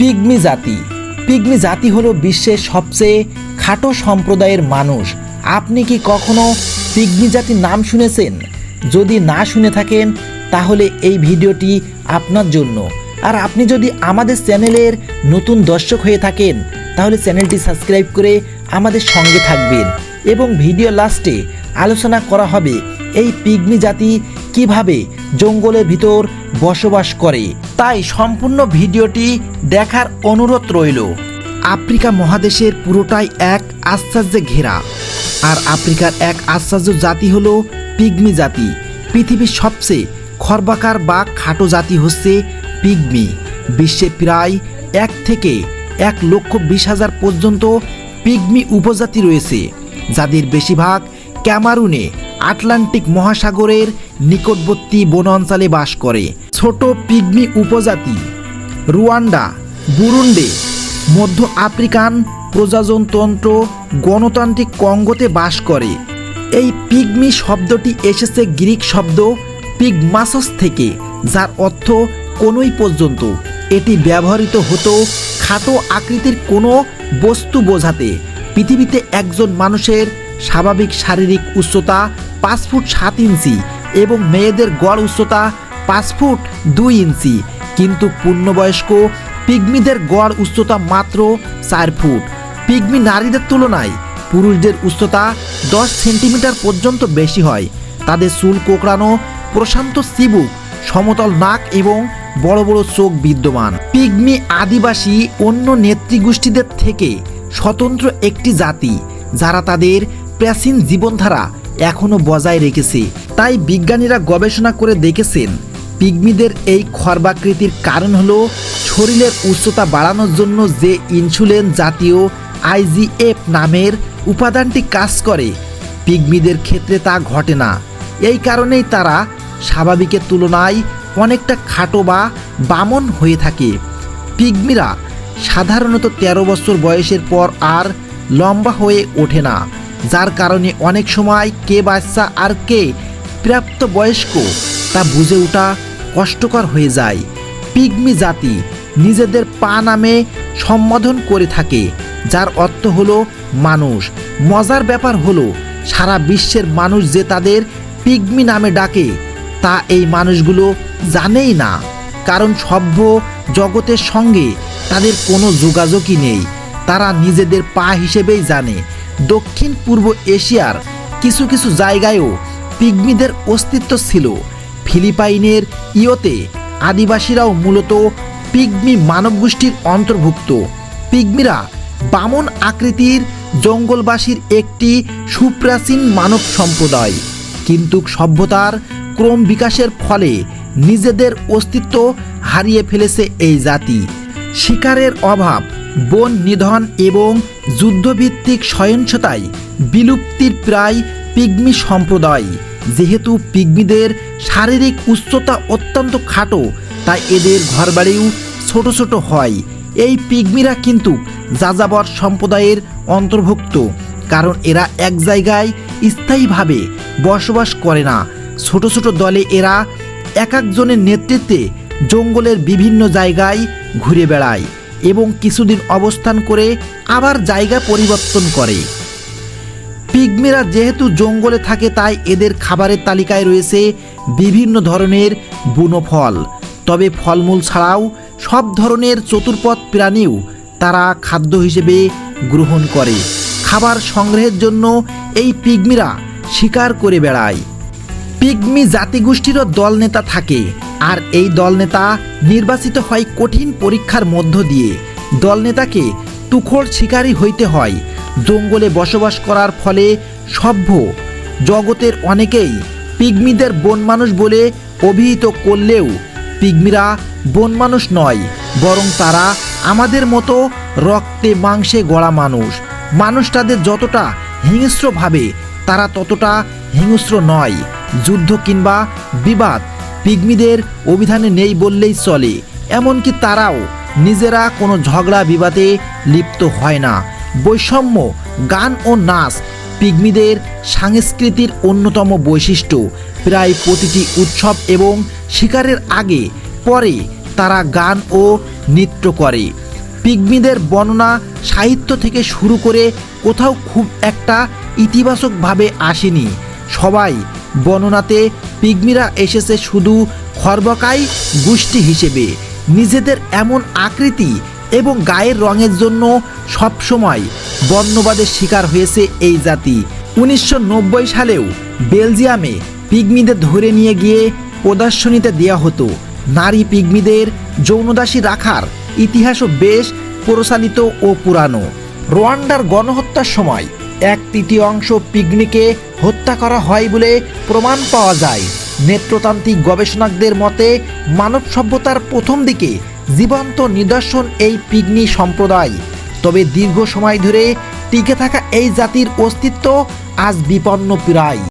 Pygmy জাতি। Pygmy জাতি হলো বিশ্বের সবচেয়ে খাটো সম্প্রদায়ের মানুষ। আপনি কি কখনো পিগমি জাতির নাম শুনেছেন? যদি না শুনে থাকেন, তাহলে এই ভিডিওটি আপনার জন্য। আর আপনি যদি আমাদের চ্যানেলের নতুন দর্শক হয়ে থাকেন, তাহলে চ্যানেলটি সাবস্ক্রাইব করে আমাদের সঙ্গে থাকবেন। এবং ভিডিও লাস্টে আলোচনা করা হবে, এই পিগমি জাতি কীভাবে জঙ্গলের ভিতর বসবাস করে। তাই সম্পূর্ণ ভিডিওটি দেখার অনুরোধ রইল। আফ্রিকা মহাদেশের পুরোটাই এক আশ্চর্যে ঘেরা। আর আফ্রিকার এক আশ্চর্য জাতি হলো পিগমি জাতি। পৃথিবীর সবচেয়ে খর্বাকার বা খাটো জাতি হচ্ছে পিগমি। বিশ্বে প্রায় এক থেকে এক লক্ষ বিশ হাজার পর্যন্ত পিগমি উপজাতি রয়েছে, যাদের বেশিরভাগ ক্যামারুনে আটলান্টিক মহাসাগরের নিকটবর্তী বন অঞ্চলে বাস করে। ছোট পিগমি উপজাতি, রুয়ান্ডা, বুরুন্ডে, মধ্য আফ্রিকান প্রজাজনতন্ত্র গণতান্ত্রিক কঙ্গোতে বাস করে। এই পিগমি শব্দটি এসেছে গ্রিক শব্দ পিগমাসস থেকে, যার অর্থ কোনোই পর্যন্ত। এটি ব্যবহৃত হতো খাটো আকৃতির কোনো বস্তু বোঝাতে। পৃথিবীতে একজন মানুষের স্বাভাবিক শারীরিক উচ্চতা পাঁচ ফুট সাত ইঞ্চি এবং মেয়েদের গড় উচ্চতা পাঁচ ফুট দুই ইঞ্চি, কিন্তু পূর্ণবয়স্ক পিগমিদের গড় উচ্চতা মাত্র চার ফুট। পিগমি নারীদের তুলনায় পুরুষদের উচ্চতা দশ সেন্টিমিটার পর্যন্ত বেশি হয়। তাদের চুল কোকড়ানো, প্রশান্ত চিবুক সমতল নাক এবং বড় বড় চোখ বিদ্যমান। পিগমি আদিবাসী অন্য নেতৃগোষ্ঠীদের থেকে স্বতন্ত্র একটি জাতি, যারা তাদের প্রাচীন জীবনধারা এখনও বজায় রেখেছে। তাই বিজ্ঞানীরা গবেষণা করে দেখেছেন পিগমিদের এই খর্বাকৃতির কারণ হলো শরীরের উচ্চতা বাড়ানোর জন্য যে ইনসুলিন জাতীয় আইজিএফ নামের উপাদানটি কাজ করে, পিগমিদের ক্ষেত্রে তা ঘটে না। এই কারণেই তারা স্বাভাবিকের তুলনায় অনেকটা খাটো বা বামন হয়ে থাকে। পিগমিরা সাধারণত ১৩ বছর বয়সের পর আর লম্বা হয়ে ওঠে না, যার কারণে অনেক সময় কে বাচ্চা আর কে প্রাপ্ত বয়স্ক তা বুঝে ওঠা কষ্টকর হয়ে যায়। পিগমি জাতি নিজেদের পা নামে সম্বোধন করে থাকে, যার অর্থ হলো মানুষ। মজার ব্যাপার হলো, সারা বিশ্বের মানুষ যে তাদের পিগমি নামে ডাকে, তা এই মানুষগুলো জানেই না। কারণ সভ্য জগতের সঙ্গে তাদের কোনো যোগাযোগই নেই। তারা নিজেদের পা হিসেবেই জানে। দক্ষিণ পূর্ব এশিয়ার কিছু কিছু জায়গায়ও পিগমিদের অস্তিত্ব ছিল। ফিলিপাইনের ইয়োতে আদিবাসীরাও মূলত পিগমি মানবগোষ্ঠীর অন্তর্ভুক্ত। পিগমিরা বামন আকৃতির জঙ্গলবাসীর একটি সুপ্রাচীন মানব সম্প্রদায়। কিন্তু সভ্যতার ক্রম বিকাশের ফলে নিজেদের অস্তিত্ব হারিয়ে ফেলেছে এই জাতি। শিকারের অভাব, বন নিধন এবং যুদ্ধভিত্তিক সহিংসতায় বিলুপ্তির প্রায় পিগমি সম্প্রদায়। যেহেতু পিগমিদের শারীরিক উচ্চতা অত্যন্ত খাটো, তাই এদের ঘরবাড়িও ছোট ছোট হয়। এই পিগমিরা কিন্তু যাযাবর সম্প্রদায়ের অন্তর্ভুক্ত, কারণ এরা এক জায়গায় স্থায়ীভাবে বসবাস করে না। ছোট ছোট দলে এরা এক একজনের নেতৃত্বে জঙ্গলের বিভিন্ন জায়গায় ঘুরে বেড়ায় এবং কিছুদিন অবস্থান করে আবার জায়গা পরিবর্তন করে। পিগমিরা যেহেতু জঙ্গলে থাকে, তাই এদের খাবারের তালিকায় রয়েছে বিভিন্ন ধরনের বুনো ফল। তবে ফলমূল ছাড়াও সব ধরনের চতুর্পথ প্রাণীও তারা খাদ্য হিসেবে গ্রহণ করে। খাবার সংগ্রহের জন্য এই পিগমিরা শিকার করে বেড়ায়। পিগমি জাতিগোষ্ঠীরও দলনেতা থাকে, আর এই দলনেতা নির্বাচিত হয় কঠিন পরীক্ষার মধ্য দিয়ে। দলনেতাকে তুখোড় শিকারী হইতে হয় জঙ্গলে বসবাস করার ফলে সভ্য জগতের অনেকেই পিগমিদের বন মানুষ বলে অভিহিত করলেও পিগমিরা বন মানুষ নয়, বরং তারা আমাদের মতো রক্তে মাংসে গড়া মানুষ। মানুষ তাদের যতটা হিংস্র ভাবে, তারা ততটা হিংস্র নয়। যুদ্ধ কিংবা বিবাদ পিগমিদের অভিধানে নেই বললেই চলে, এমনকি তারাও নিজেরা কোনো ঝগড়া বিবাদে লিপ্ত হয় না। বৈষম্য, গান ও নাচ পিগমিদের সংস্কৃতির অন্যতম বৈশিষ্ট্য। প্রায় প্রতিটি উৎসব এবং শিকারের আগে, পরে তারা গান ও নৃত্য করে। পিগমিদের বর্ণনা সাহিত্য থেকে শুরু করে কোথাও খুব একটা ইতিবাচকভাবে আসেনি। সবাই বর্ণনাতে পিগমিরা এসেছে শুধু খর্বকাই গোষ্ঠী হিসেবে। নিজেদের এমন আকৃতি এবং গায়ের রঙের জন্য সবসময় বর্ণবাদের শিকার হয়েছে এই জাতি। উনিশশো সালেও বেলজিয়ামে পিগমিদের ধরে নিয়ে গিয়ে প্রদর্শনীতে দেওয়া হতো। নারী পিগমিদের যৌনদাসী রাখার ইতিহাসও বেশ প্রচালিত ও পুরানো। রোয়ান্ডার গণহত্যার সময় এক তৃতীয় অংশ পিগনিকে হত্যা করা হয় বলে প্রমাণ পাওয়া যায়। নেত্রতান্ত্রিক গবেষণাকদের মতে মানব সভ্যতার প্রথম দিকে জীবন্ত নিদর্শন এই পিগনি সম্প্রদায়। তবে দীর্ঘ সময় ধরে টিকে থাকা এই জাতির অস্তিত্ব আজ বিপন্ন প্রায়।